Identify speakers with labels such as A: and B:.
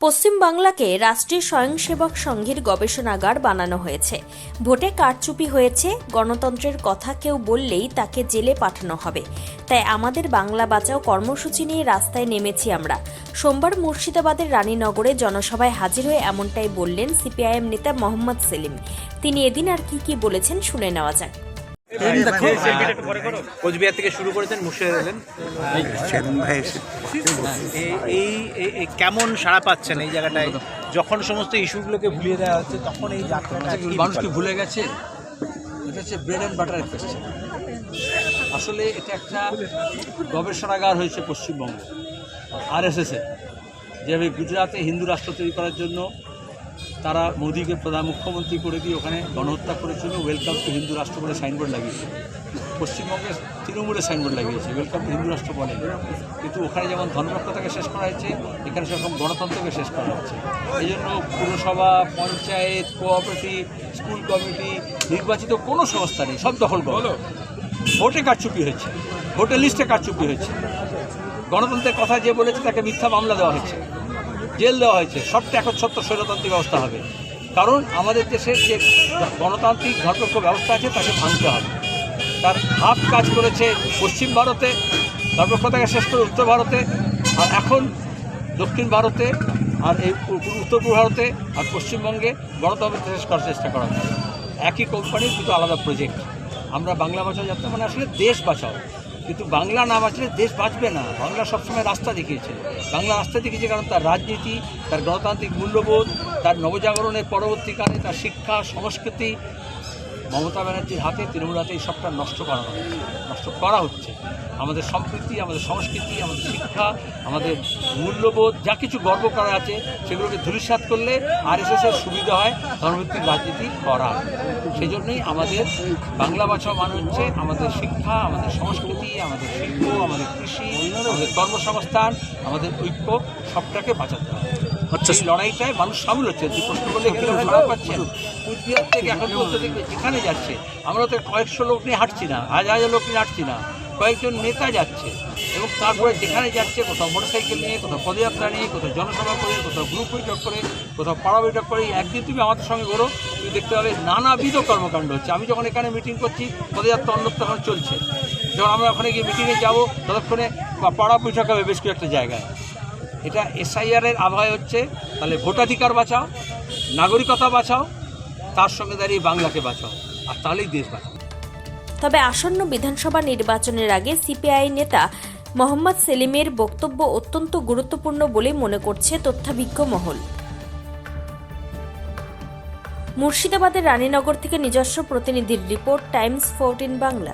A: পশ্চিমবাংলাকে রাষ্ট্রীয় স্বয়ংসেবক সংঘের গবেষণাগার বানানো হয়েছে। ভোটে কারচুপি হয়েছে, গণতন্ত্রের কথা কেউ বললেই তাকে জেলে পাঠানো হবে। তাই আমাদের বাংলা বাঁচাও কর্মসূচি নিয়ে রাস্তায় নেমেছি আমরা। সোমবার মুর্শিদাবাদের রানীনগরে জনসভায় হাজির হয়ে এমনটাই বললেন সিপিআইএম নেতা মোহাম্মদ সেলিম। তিনি এদিন আর কি কি বলেছেন শুনে নেওয়া যাক।
B: কোচবিহার থেকে শুরু করেছেন মুর্শিদাবাদ এলেন এই- কেমন সাড়া পাচ্ছেন এই জায়গাটায়? যখন সমস্ত ইস্যুগুলোকে ভুলিয়ে দেওয়া হচ্ছে তখন এই যাত্রাটা
C: আজকে মানুষ কি ভুলে গেছে? এটা হচ্ছে ব্রেড অ্যান্ড বাটার কোয়েশ্চেন আসলে এটা একটা গবেষণাগার হয়েছে পশ্চিমবঙ্গে আরএসএসের যেভাবে গুজরাটে হিন্দু রাষ্ট্র তৈরি করার জন্য তারা মোদীকে প্রধান মুখ্যমন্ত্রী করে দিয়ে ওখানে গণহত্যা করেছিল। ওয়েলকাম টু হিন্দু রাষ্ট্র বলে সাইনবোর্ড লাগিয়েছে। পশ্চিমবঙ্গে তৃণমূলে সাইনবোর্ড লাগিয়েছে। ওয়েলকাম টু হিন্দু রাষ্ট্র বলে। কিন্তু ওখানে যেমন ধর্মরক্ষতাকে শেষ করা হয়েছে এখানে সেরকম গণতন্ত্রকে শেষ করা হচ্ছে। এই জন্য পুরসভা পঞ্চায়েত কোঅপারেটিভ স্কুল কমিটি নির্বাচিত কোনো সংস্থা নেই সব দখল করো। ভোটে কারচুপি হয়েছে। ভোটের লিস্টে কারচুপি হয়েছে। গণতন্ত্রের কথা যে বলেছে তাকে মিথ্যা মামলা দেওয়া হয়েছে। জেল দেওয়া হয়েছে, সবটা একচ্ছত্র স্বৈরতান্ত্রিক ব্যবস্থা হবে। কারণ আমাদের দেশের যে গণতান্ত্রিক ধর্মক্ষ ব্যবস্থা আছে, তাকে ভাঙতে হবে। তার হাফ কাজ করেছে পশ্চিম ভারতে ধর্মক্ষতাকে শেষ করে উত্তর ভারতে, আর এখন দক্ষিণ ভারতে, আর এই উত্তর ভারতে, আর পশ্চিমবঙ্গে গণতন্ত্র শেষ করার চেষ্টা করা হচ্ছে। একই কোম্পানির দুটো আলাদা প্রজেক্ট আমরা বাংলা ভাষা যাত্রা মানে আসলে দেশ বাঁচাও। কিন্তু বাংলা না বাঁচলে দেশ বাঁচবে না। বাংলা সবসময় রাস্তা দেখিয়েছে। বাংলা রাস্তা দেখিয়েছে কারণ তার রাজনীতি, তার গণতান্ত্রিক মূল্যবোধ, তার নবজাগরণের পরবর্তীকালে তার শিক্ষা, সংস্কৃতি মমতা ব্যানার্জির হাতে, তৃণমূল হাতে এই সবটা নষ্ট করা হচ্ছে নষ্ট করা হচ্ছে। আমাদের সম্প্রীতি, আমাদের সংস্কৃতি, আমাদের শিক্ষা, আমাদের মূল্যবোধ, যা কিছু গর্ব করা আছে, সেগুলোকে ধূলিসাৎ করলে আর এস সুবিধা হয়, ধর্মভিত্তিক রাজনীতি করা। সেই জন্যই আমাদের বাংলা ভাষা মানে হচ্ছে। আমাদের শিক্ষা, আমাদের সংস্কৃতি, আমাদের শিল্প, আমাদের কৃষি, আমাদের কর্মসংস্থান, আমাদের ঐক্য, সবটাকে বাঁচাতে হবে। এই লড়াইটায় মানুষ সামিল হচ্ছে। তুই প্রশ্ন করলে গেলে পাচ্ছেন। কুচবিহার থেকে এখন দেখবে যেখানে যাচ্ছে। আমরা তো কয়েকশো লোক নিয়ে হাঁটছি না হাজার হাজার লোক নিয়ে হাঁটছি না। কয়েকজন নেতা যাচ্ছে এবং তারপরে যেখানে যাচ্ছে কোথাও মোটরসাইকেল নিয়ে কোথাও পদযাত্রা নিয়ে কোথাও জনসভা করে কোথাও গ্রুপ বৈঠক করে কোথাও পাড়া বৈঠক করে। একদিন তুমি আমাদের সঙ্গে ঘোরো তুমি দেখতে পাবে নানাবিধ কর্মকাণ্ড হচ্ছে। আমি যখন এখানে মিটিং করছি পদযাত্রা অন্যত্র চলছে। যখন আমরা ওখানে গিয়ে মিটিংয়ে যাব ততক্ষণে পাড়া বৈঠক হবে বেশ কয়েকটা জায়গায়। এটা এসআইআরের আবহাওয়া হচ্ছে। তাহলে ভোটাধিকার বাঁচাও, নাগরিকতা বাঁচাও, তার সঙ্গে দাঁড়িয়ে বাংলাকে বাঁচাও, আর তাহলেই দেশ বাঁচাও।
A: তবে আসন্ন বিধানসভা নির্বাচনের আগে সিপিআই নেতা মোহাম্মদ সেলিমের বক্তব্য অত্যন্ত গুরুত্বপূর্ণ বলে মনে করছে তথ্যাভিজ্ঞ মহল। মুর্শিদাবাদের রানীনগর থেকে নিজস্ব প্রতিনিধির রিপোর্ট, টাইমস ফোরটিন বাংলা।